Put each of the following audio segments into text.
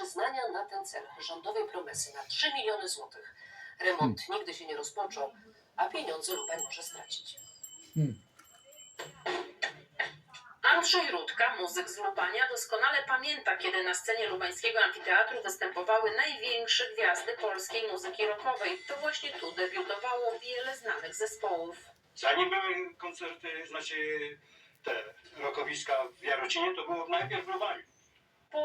przyznania na ten cel rządowej promesy na 3 miliony złotych. Remont nigdy się nie rozpoczął, a pieniądze Lubań może stracić. Andrzej Rudka, muzyk z Lubania, doskonale pamięta, kiedy na scenie lubańskiego amfiteatru występowały największe gwiazdy polskiej muzyki rockowej. To właśnie tu debiutowało wiele znanych zespołów. Zanim były koncerty, znaczy te rokowiska w Jarocinie, to było najpierw w Lubaniu.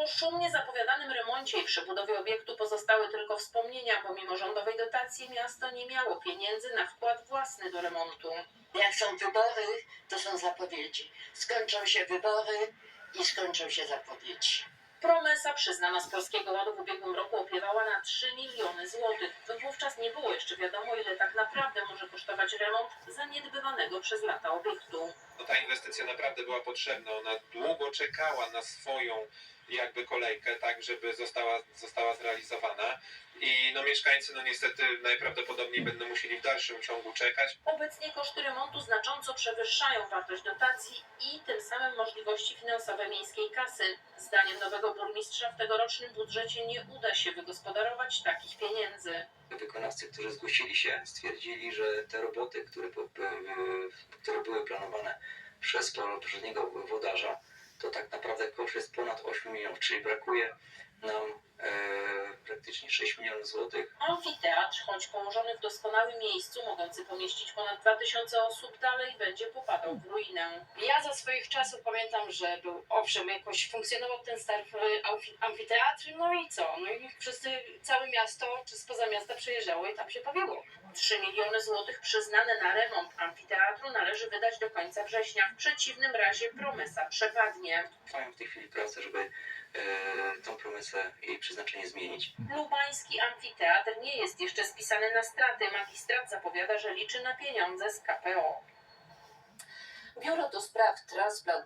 Po szumnie zapowiadanym remoncie i przebudowie obiektu pozostały tylko wspomnienia, bo mimo rządowej dotacji miasto nie miało pieniędzy na wkład własny do remontu. Jak są wybory, to są zapowiedzi. Skończą się wybory i skończą się zapowiedzi. Promesa przyznana z Polskiego Ładu w ubiegłym roku opiewała na 3 miliony złotych. Wówczas nie było jeszcze wiadomo, ile tak naprawdę może kosztować remont zaniedbywanego przez lata obiektu. no ta inwestycja naprawdę była potrzebna. Ona długo czekała na swoją jakby kolejkę, tak, żeby została, została zrealizowana. I no mieszkańcy no niestety najprawdopodobniej będą musieli w dalszym ciągu czekać. Obecnie koszty remontu znacząco przewyższają wartość dotacji i tym samym możliwości finansowe miejskiej kasy. Zdaniem nowego burmistrza w tegorocznym budżecie nie uda się wygospodarować takich pieniędzy. wykonawcy, którzy zgłosili się, stwierdzili, że te roboty, które, które były planowane przez poprzedniego włodarza, to tak naprawdę koszt jest ponad 8 milionów, czyli brakuje nam 6 milionów złotych. Amfiteatr, choć położony w doskonałym miejscu, mogący pomieścić ponad 2000 osób, dalej będzie popadał w ruinę. Ja za swoich czasów pamiętam, że był, owszem, jakoś funkcjonował ten stary amfi- amfiteatr, no i co? No i wszyscy, całe miasto czy spoza miasta przyjeżdżało i tam się bawiło. 3 miliony złotych przyznane na remont amfiteatru należy wydać do końca września. W przeciwnym razie promesa przepadnie. Trwają w tej chwili prace, żeby promesę i przeznaczenie zmienić. Lubański amfiteatr nie jest jeszcze spisany na straty. Magistrat zapowiada, że liczy na pieniądze z KPO. Biuro do spraw transplantacji